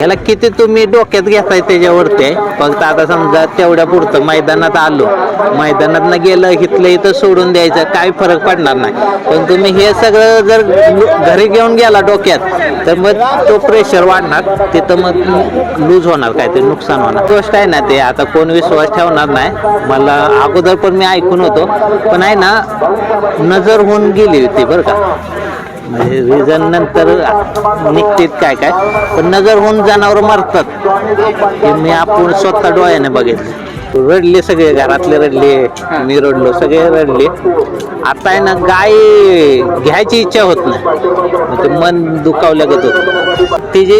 याला किती तुम्ही डोक्यात घेताय त्याच्यावरती? आहे फक्त आता समजा तेवढ्या पुरतं मैदानात आलो. मैदानात न गेलं इथलं इथं सोडून द्यायचं काय फरक पडणार नाही. पण तुम्ही हे सगळं जर घरी घेऊन गेला डोक्यात तर मग तो प्रेशर वाढणार तिथं मग लूज होणार काय ते नुकसान होणार. गोष्ट आहे ना ते आता कोण विश्वास ठेवणार नाही. मला अगोदर पण मी ऐकून होतो. पण आहे ना नजर होऊन गेली होती बरं का. म्हणजे रिझन नंतर निघतात काय काय. पण नजर होऊन जनावर मरतात. हे मी आपण स्वतः डोळ्याने बघितलं. रडले सगळे घरातले रडले मी रडलो सगळे रडले. आता आहे ना गाय घ्यायची इच्छा होत नाही. ते मन दुखावलं होत. ती जी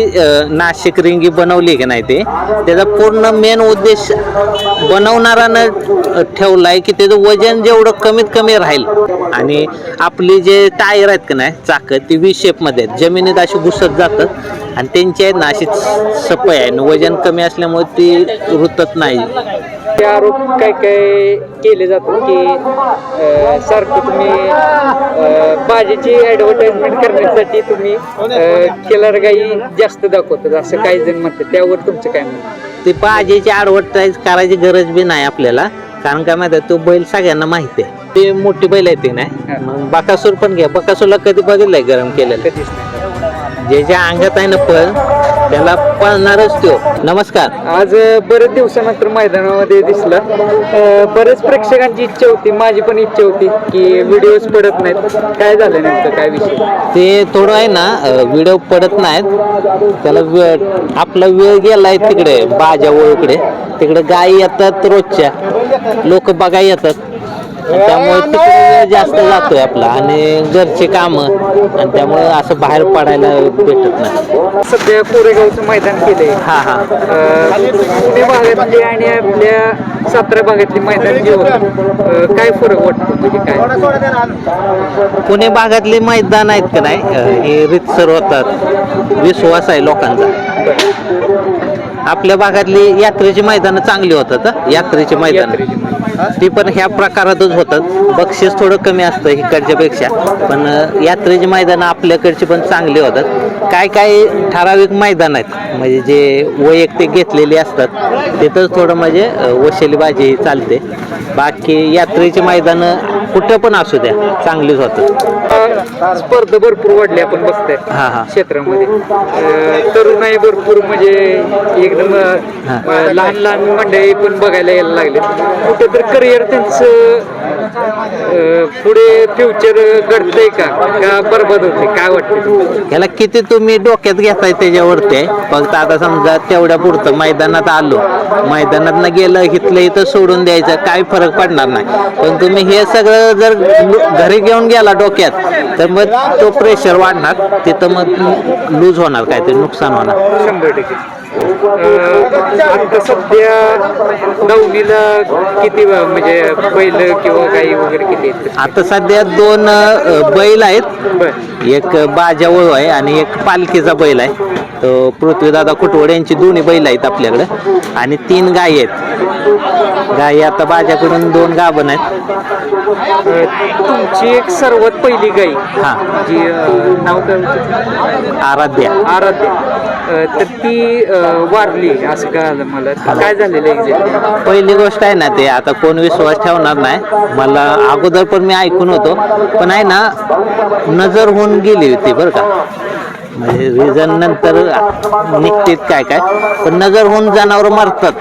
नाशिक रिंगी बनवली की नाही ते त्याचा पूर्ण मेन उद्देश बनवणारानं ठेवलाय की त्याचं वजन जेवढं कमीत कमी राहील. आणि आपली जे टायर आहेत का नाही चाकं ती वी शेपमध्ये आहेत. जमिनीत अशी घुसत जातात आणि त्यांची आहेत ना अशी सपय आहे. आणि वजन कमी असल्यामुळे ती रुतत नाही. ते आरोप काय काय केले जातात की अं, सारखं तुम्ही अं, भाजीची ऍडव्हर्टाइजमेंट करण्यासाठी तुम्ही केलर गाई जास्त दाखवतात असं काही जण म्हणतात. त्यावर तुमचं काय म्हणणं ती पाजेची ॲडव्हर्टाईज करायची गरज बी नाही आपल्याला. कारण काय माहिती तो बैल सगळ्यांना माहिती आहे. ते मोठी बैल आहे ती नाही? मग बकासूर पण घ्या. बकासूरला कधी बघितलंय गरम केलेलं? कधीच नाही. जे ज्या अंगात आहे ना पळ त्याला पळणारच तो. नमस्कार. आज बरेच दिवसानंतर मैदानामध्ये दिसला. बरेच प्रेक्षकांची इच्छा होती माझी पण इच्छा होती की व्हिडिओज पडत नाहीत. काय झालं नेमकं? काय विषय? ते थोडं आहे ना व्हिडिओ पडत नाहीत. त्याला वेळ आपला वेळ गेलाय तिकडे बाजा ओळीकडे. तिकडे गायी येतात रोजच्या. लोक बघायला येतात. आणि त्यामुळे तिकडे वेळ जास्त जातोय आपला आणि घरचे कामं आणि त्यामुळे असं बाहेर पडायला भेटत नाही. सध्या कोरेगावचं मैदान केलंय. हा हा. अं, पुणे भागातली आणि आपल्या सातारा भागातली मैदान जे होतं अं, काय फरक वाटतो? म्हणजे काय? पुणे भागातले मैदान आहेत का नाही? अं, हे रितसर होतात. विश्वास आहे लोकांचा. आपल्या भागातली यात्रेची मैदानं चांगली होतात हं. यात्रेची मैदान. ती पण ह्या प्रकारातच होतात. बक्षीस थोडं कमी असतं इकडच्यापेक्षा पण यात्रेची मैदानं आपल्याकडची पण चांगली होतात. काय काय ठराविक मैदान आहेत? म्हणजे जे वैयक्तिक घेतलेली असतात तिथंच थोडं म्हणजे वशेली वशिलीबाजी चालते. बाकी यात्रेची मैदानं कुठं पण असू द्या चांगलीच होतात स्पर्धा भरपूर वाढली आपण बघताय हा हा. क्षेत्रामध्ये. तरुणाई भरपूर म्हणजे एकदम लहान लहान मंडळी पण बघायला यायला लागले कुठेतरी करिअर त्यांचं अं, पुढे फ्युचर घडतंय का? का बरबाद होते काय वाटतं याला किती तुम्ही डोक्यात घेताय त्याच्यावरती? आहे फक्त आता समजा तेवढ्या पुरतं मैदानात आलो. मैदानात न गेलं इथलं इथं सोडून द्यायचं काय फरक पडणार नाही. पण तुम्ही हे सगळं जर घरी घेऊन गेला डोक्यात तर मग तो प्रेशर वाढणार तिथं मग लूज होणार काय ते नुकसान होणार. शंभर टक्के. आता सध्या नवनीला किती म्हणजे बैल किंवा गाई वगैरे किती आहेत? आता सध्या दोन अ, बैल आहेत. बर. एक बाजा वळू आहे आणि एक पालखीचा बैल आहे. तो पृथ्वीदादा कुटवड यांची दोन्ही बैल आहेत आपल्याकडे. आणि तीन गायी आहेत. गायी आता बाजाकडून दोन गाभण आहेत. तुमची एक सर्वात पहिली गाई हा. जी अं, नाव काय होतं? आराध्या. आराध्य. अं, तर ती अं, वारली असं कळालं मला. काय झालेलं एक्झॅक्ट पहिली गोष्ट आहे ना ते आता कोण विश्वास ठेवणार नाही. मला अगोदर पण मी ऐकून होतो. पण आहे ना नजर होऊन गेली होती बरं का. म्हणजे रिझन नंतर निघतात काय काय. पण नजर होऊन जनावर मरतात.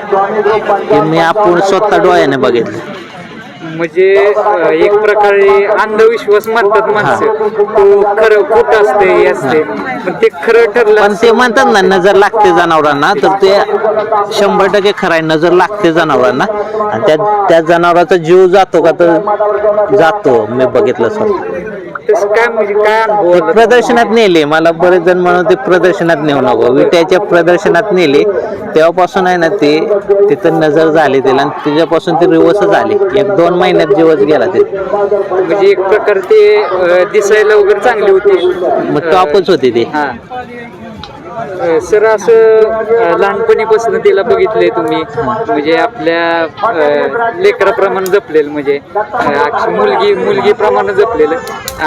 हे मी आपण स्वतः डोळ्याने बघितलं. म्हणजे अं, एक प्रकारे अंधविश्वास म्हणतात माणसं. तो खरं खोट असते हे असते. पण ते खरं ठरलं पण ते म्हणतात ना नजर लागते जनावरांना. तर ते शंभर टक्के खरं आहे नजर लागते जनावरांना. आणि त्या त्या जनावराचा जीव जातो का तर जातो. मी बघितलं स्वतः. काय म्हणजे काय अनुभव ते आला? प्रदर्शनात नेले. मला बरेच जण म्हणून ते प्रदर्शनात नेऊ नको. विट्याच्या प्रदर्शनात नेले. तेव्हापासून आहे ना ते तिथं नजर झाली त्याला आणि त्याच्यापासून ते रिवर्स झाले. एक दोन महिन्यात दिवस गेला ते. म्हणजे एक प्रकारे ते अं, दिसायला वगैरे चांगली होती. मग टॉपच होते ते. हा. सर असं लहानपणीपासून तिला बघितलंय तुम्ही. म्हणजे आपल्या लेकराप्रमाणे जपलेलं म्हणजे मुलगी मुलगीप्रमाणे जपलेलं.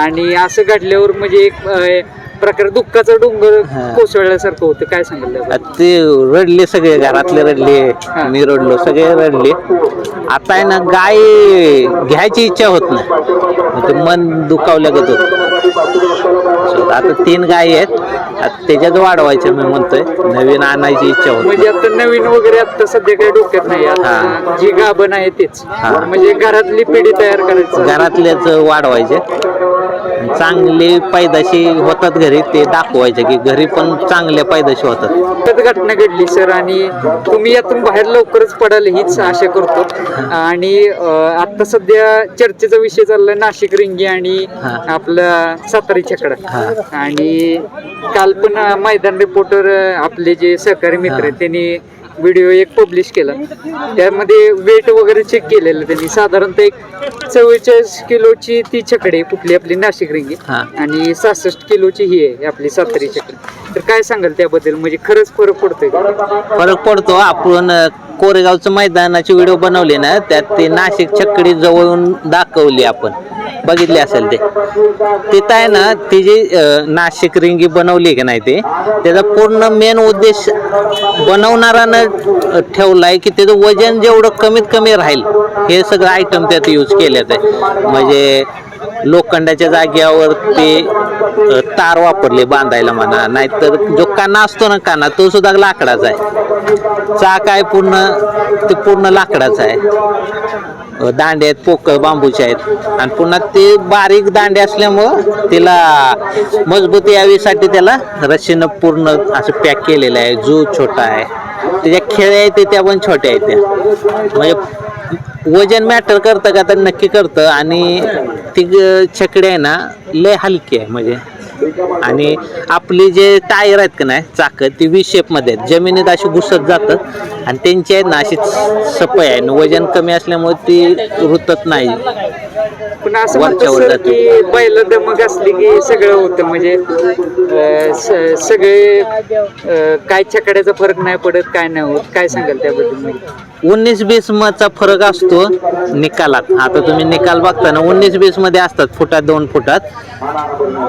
आणि असं घडल्यावर म्हणजे एक प्रकारे दुःखाचा डोंगर. कोसळल्यासारखं होतं. काय? आता ते रडले सगळे घरातले रडले. मी रडलो सगळे रडले. आता आहे ना गाय घ्यायची इच्छा होत नाही. मन दुखावलं होत. आता तीन गाय आहेत. त्याच्यात वाढवायचं मी म्हणतोय. नवीन आणायची इच्छा होत म्हणजे आता नवीन वगैरे आता सध्या काही डोक्यात नाही. आता. जी गाभण आहे तेच. म्हणजे घरातली पिढी तयार करायचं. घरातलेच वाढवायचे. चांगली पैदाशी होतात घरी ते दाखवायचे की घरी पण चांगल्या पैदाशी होतात घटना घडली सर आणि तुम्ही यातून बाहेर लवकरच पडाल हीच आशा करतो आणि आता सध्या चर्चेचा विषय चाललाय नाशिक रिंगी आणि. आपला सातारी छकडा. आणि काल पण मैदान रिपोर्टर आपले जे सहकारी मित्र आहेत त्यांनी व्हिडिओ एक पब्लिश केला. त्यामध्ये वेट वगैरे चेक केलेलं त्यांनी. साधारणतः एक चव्वेचाळीस किलोची ती छकडे कुठली आपली नाशिक रिंगी. आणि सहासष्ट किलोची ही आहे आपली सातारी छकडी. तर काय सांगाल त्याबद्दल? म्हणजे खरंच फरक पडतोय का? फरक पडतो. आपण अ, कोरेगावचं मैदानाची व्हिडिओ बनवली ना त्यात ते नाशिक छकडी जवळून दाखवली आपण. बघितली असेल ते. तिथं आहे ना ती जी अ, नाशिक रिंगी बनवली की नाही ते त्याचा पूर्ण मेन उद्देश बनवणारानं ठेवलाय की त्याचं वजन जेवढं कमीत कमी राहील हे सगळं आयटम त्यात यूज केले आहे. म्हणजे लोखंडाच्या जागेवर ते तार वापरले बांधायला म्हणा नाहीतर जो काना असतो ना काना तो सुद्धा लाकडाचा आहे. चाक आहे पूर्ण ते पूर्ण लाकडाचा आहे. दांडे आहेत पोकळ बांबूचे आहेत. आणि पुन्हा ते बारीक दांडे असल्यामुळं तिला मजबूती यावीसाठी त्याला रशीनं पूर्ण असं पॅक केलेलं आहे. जू छोटा आहे. त्याच्या खेळ्या आहेत ते त्या पण छोट्या आहेत त्या. म्हणजे वजन मॅटर करतं का तर नक्की करतं. आणि ती छकडी आहे ना लय हलकी आहे म्हणजे. आणि आपली जे टायर आहेत का नाही चाकं ती वी शेपमध्ये आहेत. जमिनीत अशी घुसत जातात. आणि त्यांची आहेत ना अशी सपय आहे. आणि वजन कमी असल्यामुळे ती रुतत नाही. पण असं म्हणतात सर जाते. की बैल दमक असली की सगळं होतं. म्हणजे अं, स- सगळे अं, काय छकड्याचा फरक नाही पडत काय नाही होत. काय सांगाल त्याबद्दल म्हणजे? उन्नीस बीस चा फरक असतो निकालात. आता तुम्ही निकाल बघताना उन्नीस बीसमध्ये असतात फुटात दोन फुटात.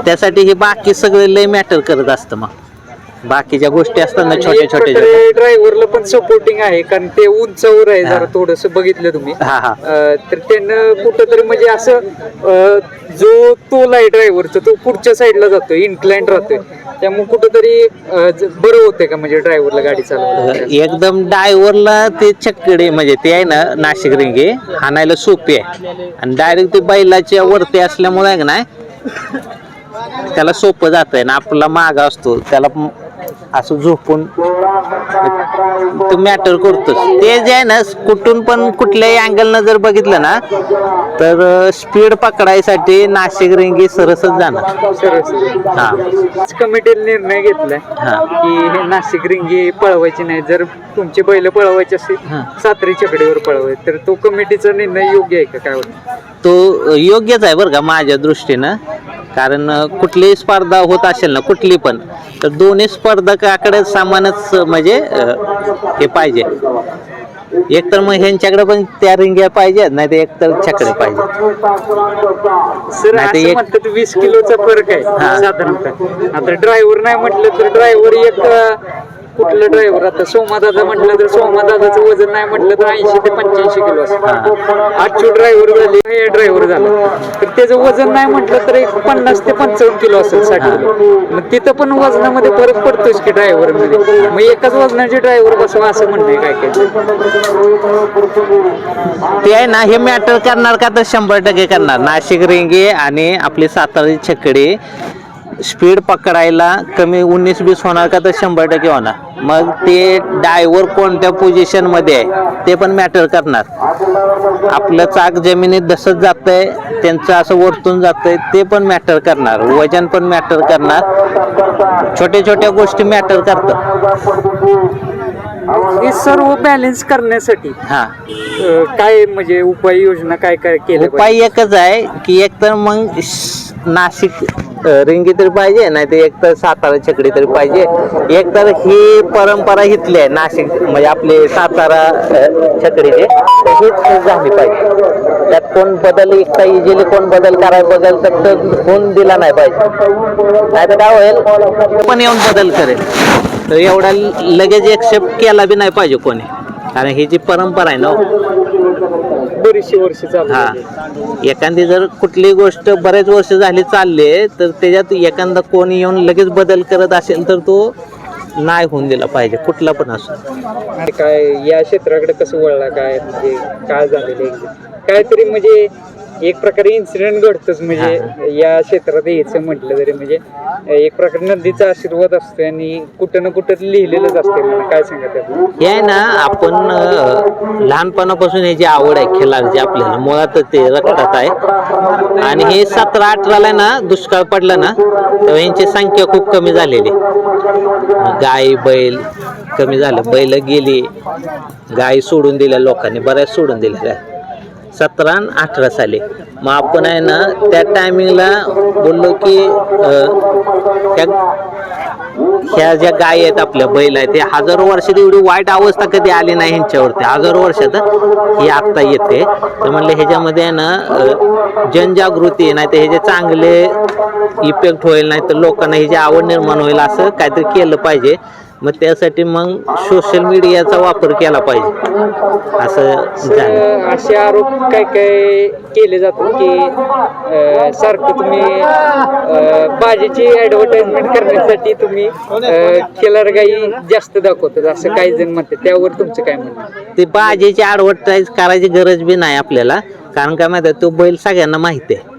त्यासाठी हे बाकी सगळे लय मॅटर करत असतं मग. बाकीच्या गोष्टी असतात ना छोट्या छोट्या छोट्या. ड्रायव्हरला पण सपोर्टिंग आहे कारण ते उंचावर आहे जरा. थोडस बघितलं तुम्ही. हा हा. अं, तर त्यानं कुठंतरी म्हणजे असं अं, जो तोल आहे ड्रायव्हरचा तो पुढच्या साईडला जातोय इन्क्लाइंट राहतोय. त्यामुळे कुठंतरी अं, ज- बरं होतंय का म्हणजे ड्रायव्हरला गाडी चालवायला? एकदम डायव्हरला ते चक्कडे म्हणजे ते आहे ना नाशिक रिंगे हाणायला सोपी आहे. आणि डायरेक्ट ते बैलाच्या वरती असल्यामुळे आहे नाही त्याला सोपं जात आहे ना आपला माग असतो. त्याला म- असं झोपून तो मॅटर करतोच ते जे आहे ना कुठून पण कुठल्याही अँगलनं जर बघितलं ना तर स्पीड पकडायसाठी नाशिक रिंगी सरसच जाणार. हा. कमिटीने निर्णय घेतलाय हा. की हे नाशिक रिंगी पळवायची नाही. जर तुमचे बैल पळवायचे असतील हा. सातरी चकडेवर पळवायचे. तर तो कमिटीचा निर्णय योग्य आहे का? काय वाटतं? तो योग्यच आहे बरं का माझ्या दृष्टीनं. कारण कुठलीही स्पर्धा होत असेल ना कुठली पण तर दोन्ही स्पर्धकाकडे समानच म्हणजे हे पाहिजे. एक तर मग ह्यांच्याकडे पण त्या रिंग्या पाहिजेत नाही तर एक तर छकडे पाहिजे वीस किलोचा फरक आहे. साधारणतः. आता ड्रायव्हर नाही म्हटलं तर ड्रायव्हर एक कुठलं ड्रायव्हर आता? सोमादादा म्हटलं तर सोमादादाचं वजन नाही म्हटलं तर ऐंशी ते पंच्याऐंशी किलो असतं. आजची ड्रायव्हर झाले हे ड्रायव्हर झाला. तर त्याचं वजन नाही म्हटलं तर एक पन्नास ते पंचावन्न किलो असेल साठ मग तिथं पण वजनामध्ये फरक पडतोच की ड्रायव्हरमध्ये. मग एकाच वजनाचे ड्रायव्हर बसवा असं म्हणणं आहे काय काय? ते आहे ना हे मॅटर करणार का तर शंभर टक्के करणार. नाशिक रिंगे आणि आपली सातारा छकडी. स्पीड पकडायला कमी उन्नीस बीस होणार का तर शंभर टक्के होणार. मग ते डायव्हर कोणत्या पोझिशनमध्ये आहे ते पण मॅटर करणार. आपलं चाक जमिनीत धसत जातंय त्यांचं असं वरतून जातंय ते पण मॅटर करणार. वजन पण मॅटर करणार. छोट्या छोट्या गोष्टी मॅटर करतात. हे सर्व बॅलन्स करण्यासाठी हा. काय म्हणजे उपाययोजना काय काय केलं उपाय एकच आहे की एक तर मग नाशिक रिंगी तरी पाहिजे नाही तर एक तर सातारा छकडी तरी पाहिजे. एक तर ही परंपरा इथली आहे नाशिक म्हणजे आपले सातारा छकडीचे. तर हीच झाली पाहिजे. त्यात कोण बदल इतका इजिली कोण बदल करायला बदल तर कोण होऊन दिला नाही पाहिजे. नाही तर काय होईल? पण येऊन बदल करेल. तर एवढा लगेच एक्सेप्ट केला बी नाही पाहिजे कोणी. कारण ही जी परंपरा आहे ना बरीचशी वर्ष चालू हा. एखादी जर कुठली गोष्ट बरेच वर्ष झाली चालली आहे तर त्याच्यात एखादा कोणी येऊन लगेच बदल करत असेल तर तो नाही होऊन दिला पाहिजे कुठला पण असो आणि काय या क्षेत्राकडे कसं वळला काय म्हणजे काय झालेलं आहे? काहीतरी म्हणजे एक प्रकारे इन्सिडेंट घडतोच म्हणजे या क्षेत्रात यायचं म्हटलं तरी म्हणजे एक प्रकारे नदीचा आशीर्वाद असतो आणि कुठं ना कुठं लिहिलेलंच असते मला काय सांगत आहे हे आहे ना आपण अं, लहानपणापासून जी आवड आहे खेळाची आपल्याला मुळात ते रक्तात आहे. आणि हे सतरा अठराला ना दुष्काळ पडला ना तेव्हा यांची संख्या खूप कमी झालेली. गाय बैल कमी झालं. बैल गेली गाय सोडून दिल्या लोकांनी बऱ्याच सोडून दिल्या गाय सतरा आणि अठरा साली. मग आपण आहे ना त्या टायमिंगला बोललो की त्या ह्या ज्या गाय आहेत आपल्या बैल आहेत ते हजारो वर्षात एवढी वाईट अवस्था कधी आली नाही ह्यांच्यावरती. हजारो वर्षात ही आत्ता येते. तर म्हणलं ह्याच्यामध्ये आहे ना जनजागृती नाही तर ह्याचे चांगले इफेक्ट होईल नाही तर लोकांना ह्याची आवड निर्माण होईल असं काहीतरी केलं पाहिजे. मग त्यासाठी मग सोशल मीडियाचा वापर केला पाहिजे. असं झालं. असे आरोप काय काय केले जातात की अं, सारखं तुम्ही अं, भाजीची ऍडव्हर्टाइजमेंट करण्यासाठी तुम्ही खेळार गाई जास्त दाखवतात असं काही जण म्हणतात. त्यावर तुमचं काय म्हणणं? ते बाजेची ॲडव्हर्टाईज करायची गरज बी नाही आपल्याला. कारण काय माहिती आहे तो बैल सगळ्यांना माहिती आहे.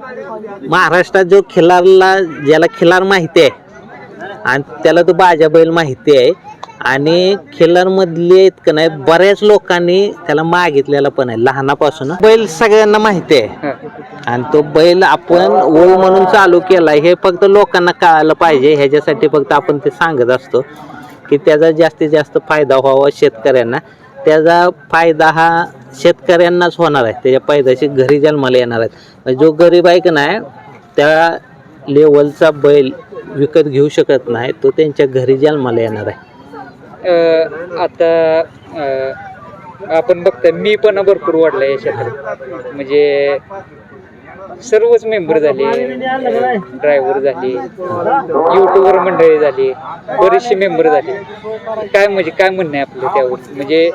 महाराष्ट्रात जो खिलारला ज्याला खिलार माहिती आहे आणि त्याला तो बाजा बैल माहिती आहे. आणि खिलारमधले इतकं नाही बऱ्याच लोकांनी त्याला मागितलेला पण आहे लहानापासून. बैल सगळ्यांना माहिती आहे. आणि तो बैल आपण ओळ म्हणून चालू केला हे फक्त लोकांना कळायला पाहिजे ह्याच्यासाठी फक्त आपण ते सांगत असतो की त्याचा जास्तीत जास्त फायदा व्हावा शेतकऱ्यांना. त्याचा फायदा हा शेतकऱ्यांनाच होणार आहे त्याच्या फायद्याची घरी जन्माला येणार आहेत. जो गरीब आहे का नाही त्या लेवलचा बैल विकत घेऊ शकत नाही तो त्यांच्या घरी जन्माला येणार आहे. अं, आता अं, आपण बघतोय मी पण भरपूर वाढलं या क्षेत्रात म्हणजे सर्वच मेंबर झाले ड्रायव्हर झाले युट्यूबर मंडळी झाली बरेचसे मेंबर झाले. काय म्हणजे काय म्हणणं आहे आपलं त्यावर? म्हणजे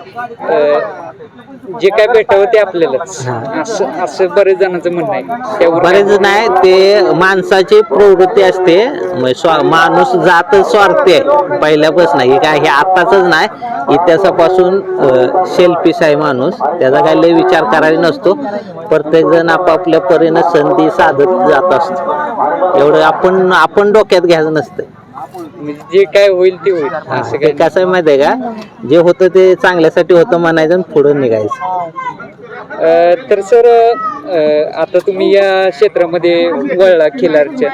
जे काय भेटावं ते आपल्यालाच. असं असं बरेच जणांचं म्हणणं आहे. त्यावर बरेच नाही ते माणसाची प्रवृत्ती असते. म्हणजे माणूस जात स्वार्थी आहे. पहिल्यापासून हे काय हे आताच नाही. इतिहासापासून शेल्फिश आहे माणूस. त्याचा काही लय विचार करायला नसतो. प्रत्येक जण आपापल्या परीनं संधी साधत जात असतो. एवढं आपण आपण डोक्यात घ्यायचं नसतं म्हणजे जे काय होईल ते होईल. असं ते काय कसं आहे माहिती आहे का? जे होतं ते चांगल्यासाठी होतं म्हणायचं आणि पुढं निघायचं. तर सर आता तुम्ही या क्षेत्रामध्ये वळला खिलारच्या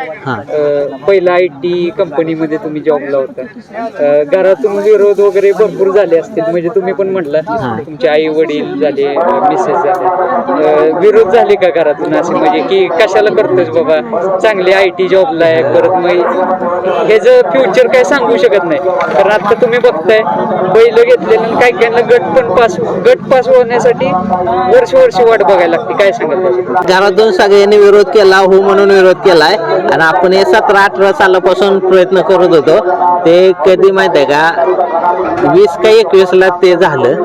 पहिला आय टी कंपनीमध्ये तुम्ही जॉबला होता. घरातून विरोध वगैरे भरपूर झाले असतील म्हणजे तुम्ही पण म्हटला. तुमचे आई वडील झाले मिसेस झाले. विरोध झाले का घरातून असे म्हणजे की कशाला करतोस बाबा? चांगले आय टी जॉबला आहे परत मग ह्याचं फ्युचर काय सांगू शकत नाही. कारण आता तुम्ही बघताय बैल घेतलेलं काही काहींना गट पण पास गट पास होण्यासाठी वर्ष वर्ष वाट बघायला लागते. काय सांगत घरातून सगळ्यांनी विरोध केला हो म्हणून विरोध केलाय. आणि आपण हे सतरा अठरा सालापासून प्रयत्न करत होतो. ते कधी माहीत आहे का? वीस का एकवीस ला ते झालं.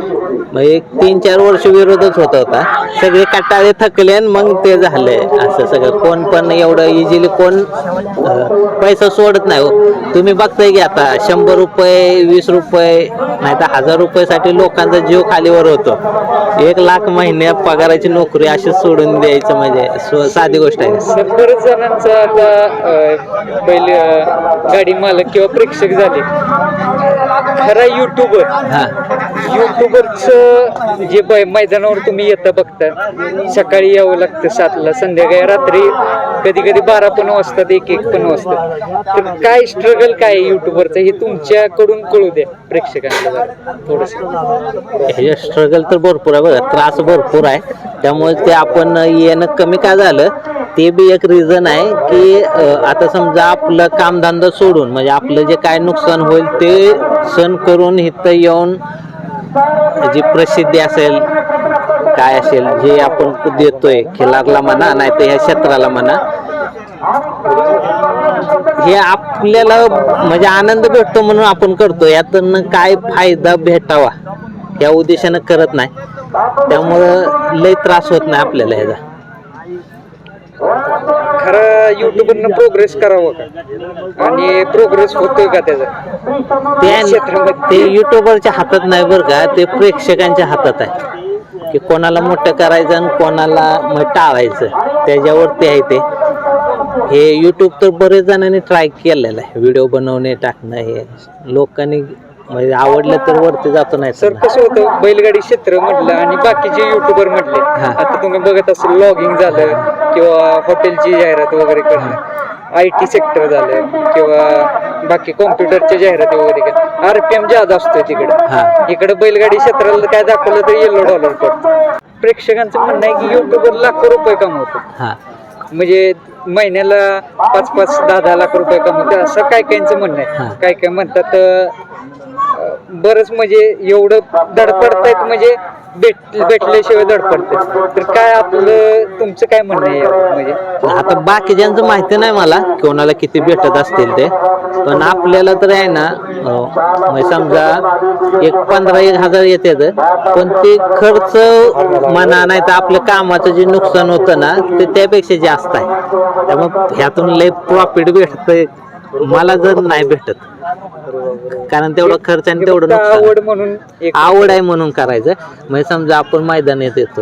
मग एक तीन चार वर्ष विरोधच होत होता. सगळे कटाळे थकले आणि मग ते झालंय असं सगळं. कोण पण एवढं इझिली कोण पैसा सोडत नाही हो. तुम्ही बघताय की आता शंभर रुपये वीस रुपये नाही तर हजार रुपयासाठी लोकांचा जीव खालीवर होतो. एक लाख महिने महिन्या पगाराची नोकरी अशी सोडून द्यायचं म्हणजे साधी गोष्ट आहे. बरेच जणांचं आता पहिले गाडी मालक किंवा प्रेक्षक झाले. खरा युट्यूबर हा युट्यूबरचं जे बै- मैदानावर तुम्ही येतं बघता सकाळी यावं लागतं सातला संध्याकाळी रात्री कधी कधी बारा पण वाजतात एक एक पण वाजतात. तर काय स्ट्रगल काय आहे युट्यूबरचं हे तुमच्याकडून कळू द्या प्रेक्षकांना थोडस. हे स्ट्रगल तर भरपूर आहे बघा त्रास भरपूर आहे. त्यामुळे ते आपण येणं कमी का झालं ते बी एक रिझन आहे की आता समजा आपलं कामधंदा सोडून म्हणजे आपलं जे काय नुकसान होईल ते सण करून इथं येऊन जी प्रसिद्धी असेल काय असेल जे आपण देतोय खिलारला म्हणा नाही तर ह्या क्षेत्राला म्हणा. हे आपल्याला म्हणजे आनंद भेटतो म्हणून आपण करतो. यातून काय फायदा भेटावा या उद्देशानं करत नाही. त्यामुळं लय त्रास होत नाही आपल्याला ह्याचा. खरं युट्यूबरनं प्रोग्रेस करावं का? आणि प्रोग्रेस होतोय का त्याचा? ते क्षेत्रामध्ये ते युट्यूबरच्या हातात नाही बरं का ते प्रेक्षकांच्या हातात आहे. की कोणाला मोठं करायचं आणि कोणाला मग टाळायचं त्याच्यावरती आहे ते. हे युट्यूब तर बरेच जणांनी ट्राय केलेलं आहे. व्हिडिओ बनवणे टाकणं हे. लोकांनी म्हणजे आवडलं तर वरती जातो नाही सर कसं होतं? बैलगाडी क्षेत्र म्हटलं आणि बाकीचे युट्यूबर म्हटले. हा. आता तुम्ही बघत असाल लॉगिंग झालं. किंवा हॉटेलची जाहिरात वगैरे करणं. आय टी सेक्टर झालं किंवा बाकी कॉम्प्युटरच्या जाहिराती वगैरे करणं. आरपीएम जादा असतोय तिकडे. हा. इकडे बैलगाडी क्षेत्राला काय दाखवलं तर येल्लो डॉलर पडतो प्रेक्षकांचं म्हणणं आहे की युट्यूबर लाखो रुपये कमवतो. म्हणजे महिन्याला पाच पाच दहा दहा लाख रुपये कमवते असं काय काहींचं म्हणणं. आहे. काय काय म्हणतात बरंच म्हणजे एवढं धडपडतायत म्हणजे भेट भेटल्याशिवाय धडपडतात तर काय आपलं तुमचं काय म्हणणं आहे यावर? म्हणजे? आता बाकीच्यांचं माहिती नाही मला कोणाला किती भेटत असतील ते. पण आपल्याला तर आहे ना अं, म्हणजे समजा एक पंधरा एक हजार येते पण ते खर्च म्हणा नाही तर आपल्या कामाचं जे नुकसान होतं ना ते त्यापेक्षा जास्त आहे. त्यामुळे ह्यातून लय प्रॉफिट भेटतंय. मला जर नाही भेटत कारण तेवढं खर्च आणि तेवढं नुकसान. आवड म्हणून एक आवड आहे म्हणून करायचं. म्हणजे समजा आपण मैदानात येतो.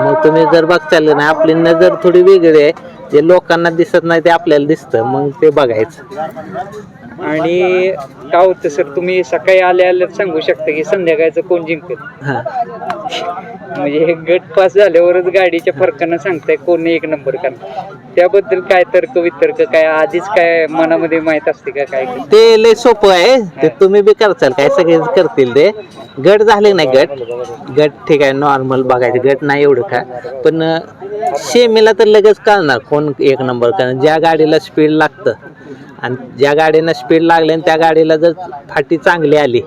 मग तुम्ही जर बघताल ना आपली नजर थोडी वेगळी आहे. जे लोकांना दिसत नाही ते आपल्याला दिसतं. मग ते बघायचं. आणि काय होतं सर तुम्ही सकाळी आल्या आल्या सांगू शकता की संध्याकाळचं कोण जिंकत? हा. म्हणजे हे गट पास झाल्यावरच गाडीच्या फरकानं सांगताय कोण एक नंबर करणार. त्याबद्दल काय तर्क वितर्क काय आधीच काय मनामध्ये माहीत असते का काय? ते लय सोपं आहे. ते तुम्ही बी करचाल काय सगळेच करतील ते. गट झाले नाही गट. गट ठीक आहे नॉर्मल बघायचे. गट नाही एवढं का? पण शेमीला तर लगेच कळणार कोण एक नंबर कारण ज्या गाडीला स्पीड लागतं आणि ज्या गाडीनं स्पीड लागली आणि त्या गाडीला जर फाटी चांगली आली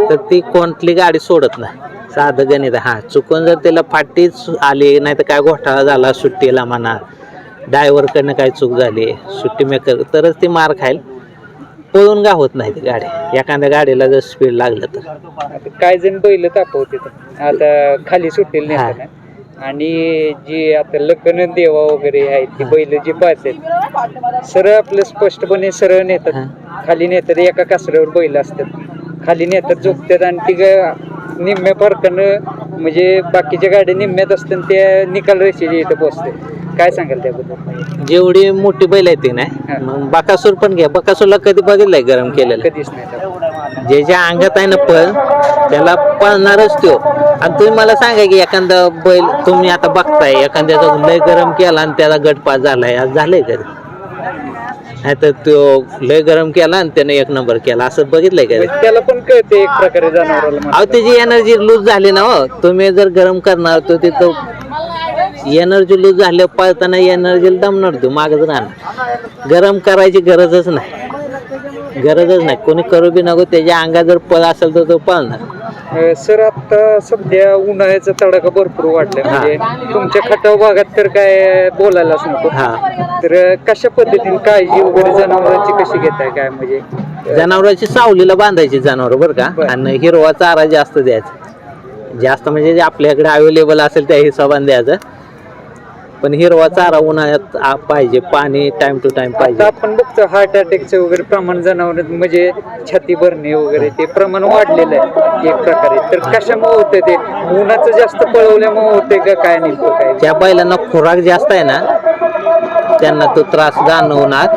तर ती कोणतली गाडी सोडत नाही. साधं गणित. हा चुकून जर त्याला फाटीच आली नाही तर काय घोटाळा झाला सुट्टीला म्हणा ड्रायव्हरकडनं काय चूक झाली सुट्टी मेकर तरच ती मार खाईल. पळून का होत नाही ती गाडी? एखाद्या गाडीला जर स्पीड लागलं तर. आता काय जण बैल तापवते आता खाली. नेतात आणि जी आता लग्न देवा वगैरे आहेत ती बैल जी पाहतात सरळ आपलं स्पष्टपणे सरळ नेतात. खाली नेतात एका कासऱ्यावर बैल असतात. खाली नेतात झोपतात आणि ती निम्म्या फरकानं म्हणजे बाकीच्या गाड्या निम्म्यात असतात त्या निकाल रेषेच्या इथं पोहोचते काय सांगाल त्याबद्दल? जेवढी मोठी बैल आहे ती. नाही मग बकासूर पण घ्या. बकासूरला कधी बघितलंय गरम केलेलं? कधीच नाही. जे ज्या अंगात आहे ना पळ त्याला पळणारच तो. आणि तुम्ही मला सांगा की एखादा बैल तुम्ही आता बघताय एखाद्याचा लय गरम केला आणि त्याला गटपास झालाय. आज झालंय कधी नाही तर तो लय गरम केला आणि त्याने एक नंबर केला. असं बघितलंय कधी म्हणजे त्याला पण कळते एक प्रकारे जनावराला अहो. त्याची एनर्जी लूज झाली ना हो. तुम्ही जर गरम करणार तर तिथं एनर्जी लूज झाल्या पळताना एनर्जीला दमणार तू. मागच राहणार. गरम करायची गरजच नाही. गरजच नाही. कोणी करू बी नको. त्याच्या अंगात जर पळ असेल तर तो पळणार. अ, सर आता सध्या उन्हाळ्याचा तडाखा भरपूर हा. म्हणजे तुमच्या खटाव भागात तर काय बोलायलाच नको. हा. तर कशा पद्धतीने काळजी वगैरे जनावरांची कशी घेताय काय? म्हणजे जनावरांची सावलीला बांधायची जनावर बरं का? बरं. आणि हिरवा चारा जास्त द्यायचा. जास्त म्हणजे जे आपल्याकडे अवेलेबल असेल त्या हिशोबाने द्यायचं. पण हिरवा चारा उन्हाळ्यात आ- पाहिजे पाणी टाइम टू टाइम आता पाहिजे. आपण बघतो हार्ट अटॅकचं वगैरे प्रमाण जनावर म्हणजे छाती भरणे वगैरे ते प्रमाण वाढलेलं आहे एक प्रकारे. तर कशामुळे होतं ते? उन्हाचं जास्त पळवल्यामुळे होते का काय नेमकं काय? ज्या बैलांना खुराक जास्त आहे ना त्यांना तो त्रास जाणवणार.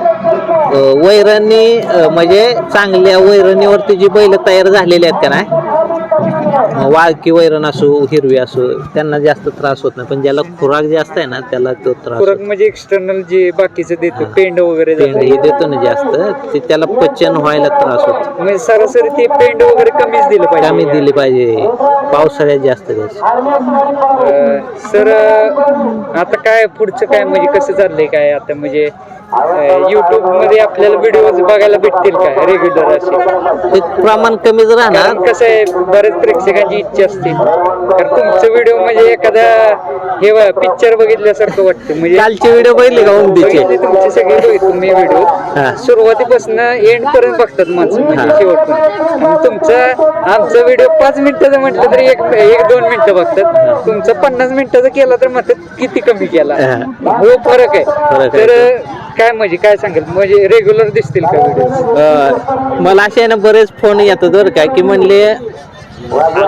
अं, वैरणी अं, म्हणजे चांगल्या वैरणीवरती जी बैल तयार झालेली आहेत का नाही वाळकी वैरण असो हिरवी असो त्यांना जास्त त्रास होत नाही. पण ज्याला खुराक जास्त आहे ना त्याला तो त्रास खुराक. म्हणजे एक्सटर्नल जे बाकीचं देतो पेंड वगैरे पेंड जातं. हे देतो ना जास्त ते त्याला पचन व्हायला त्रास होतो. म्हणजे सरासरी ते पेंड वगैरे कमीच दिलं पाहिजे. कमी दिली पाहिजे. पावसाळ्यात जास्त द्यायची अं, सर अं, आता काय पुढचं काय म्हणजे कसं चाललंय काय आता? म्हणजे युट्यूबमध्ये आपल्याला व्हिडिओ बघायला भेटतील काय रेग्युलर असे. ते प्रमाण कमीच राहणार कारण कसं आहे बऱ्याच प्रेक्षकांची इच्छा असते. कारण तुमचं व्हिडिओ म्हणजे एखादा हे पिक्चर बघितल्यासारखं वाटतं. म्हणजे कालचे व्हिडिओ बघितले का बघितले तुमचे सगळे बघित तुम्ही व्हिडिओ. सुरुवातीपासून एंड पर्यंत बघतात माणसं म्हणजे शेवटपर्यंत. आणि तुमचा आमचा व्हिडिओ पाच मिनिटाचा म्हटलं तरी एक एक दोन मिनिटं बघतात. तुमचा पन्नास मिनिटाचा केला तर म्हणतात किती कमी केला? हा. हो फरक आहे. फरक आहे. तर काय म्हणजे काय सांगेल? म्हणजे रेग्युलर दिसतील का व्हिडिओ अं, मला असे आहे ना बरेच फोन येतात बरं का की म्हणले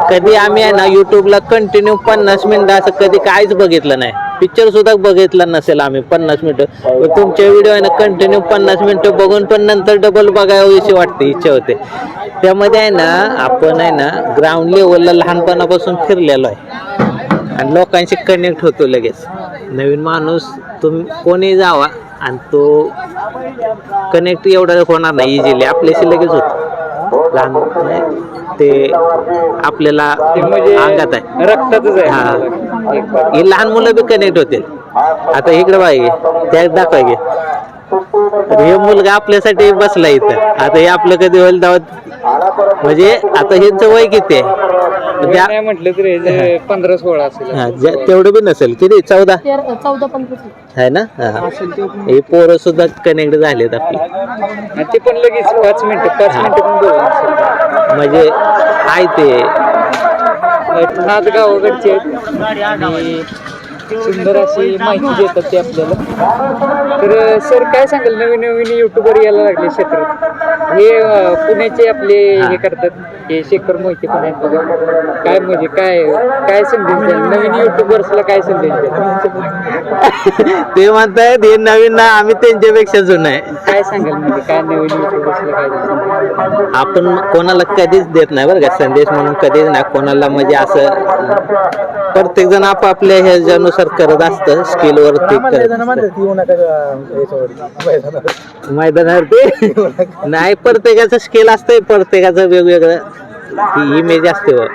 कधी आम्ही आहे ना युट्यूबला कंटिन्यू पन्नास मिनिटं असं कधी काहीच बघितलं नाही. पिक्चर सुद्धा बघितलं नसेल आम्ही पन्नास मिनिटं पण तुमचे व्हिडिओ आहे ना कंटिन्यू पन्नास मिनिटं बघून पण नंतर डबल बघावीशी वाटते इच्छा होते. त्यामध्ये आहे ना आपण आहे ना ग्राउंड लेवलला लहानपणापासून फिरलेलो आहे. आणि लोकांशी कनेक्ट होतो लगेच. नवीन माणूस तुम्ही कोणी जावा आणि तो कनेक्ट एवढा होणार नाही इझिली आपल्याशी लगेच होतो. लहान ते आपल्याला म्हणजे अंगात आहे. रक्तातच आहे. हा. हे लहान मुलं बी कनेक्ट होतील. आता इकडे पाहिजे त्या दाखवा घे तर हे मुलगा आपल्यासाठी बसला इथं. आता हे आपलं कधी होईल तेव्हा म्हणजे आता ह्यांचं वय किती आहे? त्या- नाही म्हटलं तरी हे पंधरा सोळा असेल. हा, ज्या- तेवढं बी नसेल किती? चौदा? तेरा चौदा पंधरा आहे ना? हा. हे. पोरं सुद्धा कनेक्ट झालेत आपली. आणि ते पण लगेच पाच मिनिटं पाच मिनिटं पण म्हणजे आहे ते. नाथ गावाकडचे आहेत. आणि सुंदर अशी माहिती देतात ते आपल्याला. तर सर काय सांगाल? नवीन नवीन युट्यूबर यायला लागले क्षेत्रात. हे अं, पुण्याचे आपले हे. करतात. हे शेखर मोहिते पण आहेत बघा. काय म्हणजे काय काय संदेश द्याल? नवीन युट्यूबर्सला काय संदेश द्याल? ते म्हणतायत हे नवीन ना आम्ही त्यांच्यापेक्षा जुनं. आहे काय सांगाल म्हणजे काय नवीन युट्यूबर्सला काय संदेश द्याल? आपण कोणाला कधीच देत नाही बरं का संदेश म्हणून कधीच नाही. कोणाला म्हणजे असं प्रत्येक जण आपापल्या ह्याच्यानुसार करत असतं स्किल वरती करत असतं. मैदानावर ते नाही प्रत्येकाचं स्किल असतंय प्रत्येकाचं वेगवेगळं. इमेज असते बघ.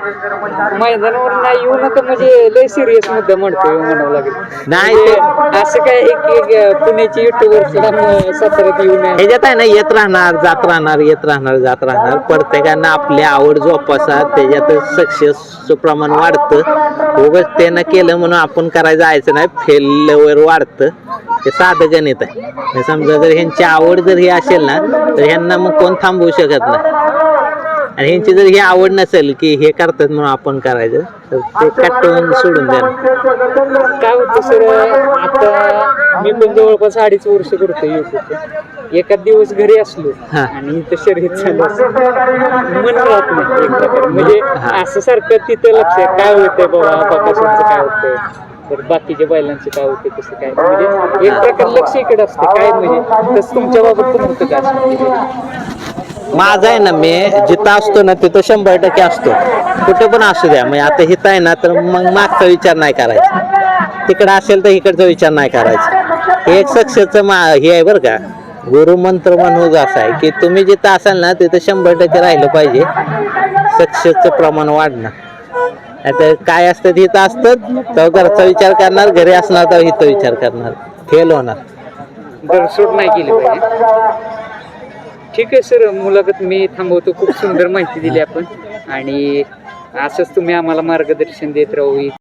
मैदानावर नाही येऊ नका म्हणजे लय सिरियस मुद्दा म्हणतोय म्हणावं लागेल. नाही म्हणजे ते असं काय आहे की अं, पुण्याची युट्यूबर साताऱ्यात येऊ नये ह्याच्यात आहे ना येत राहणार जात राहणार येत राहणार जात राहणार. प्रत्येकानं आपली आवड जोपासा त्याच्यात सक्सेसचं प्रमाण वाढतं. उगाच त्यानं केलं म्हणून आपण करायला जायचं नाही फेलवर वाढतं. ते साधं गणित आहे. हे समजा जर ह्यांची आवड जर ही असेल ना तर ह्यांना मग कोण थांबवू शकत नाही. आणि ह्यांची जर ही आवड नसेल की हे करतात म्हणून आपण करायचं तर ते कटवून सोडून द्या काय होतं सर आता मी पण जवळपास अडीच वर्ष करतो युट्यूब एका दिवस घरी असलो हा. आणि इथं शर्यत चालू असतं. मन राहत नाही एक प्रकारे म्हणजे हा. असं सारखं तिथं लक्ष आहे, काय होतंय बाबा बकासूरचं काय होतंय तर बाकीच्या बैलांचं काय होते कसं काय म्हणजे एक प्रकारे लक्ष इकडे असतं काय म्हणजे तसं तुमच्या बाबत पण होतं का असं? माझा आहे ना मी जिथं असतो ना तिथं शंभर टक्के असतो. कुठे पण असू द्या म्हणजे आता हिथं आहे ना तर मग मागचा विचार नाही करायचा. तिकडं असेल तर इकडचा विचार नाही करायचा. हे एक सक्सेसचं मा हे आहे बरं का. गुरु मंत्र म्हणून असं आहे की तुम्ही जिथं असाल ना तिथं शंभर टक्के राहिलं पाहिजे. सक्सेसचं प्रमाण वाढणार आता काय असतं तिथं असतं तर घरचा विचार करणार घरी असणार तर हिथं विचार करणार. फेल होणार. दरसोड नाही केली पाहिजे. ठीक आहे सर. मुलाखत मी थांबवतो. खूप सुंदर माहिती दिली आपण. आणि असंच तुम्ही आम्हाला मार्गदर्शन देत राहू.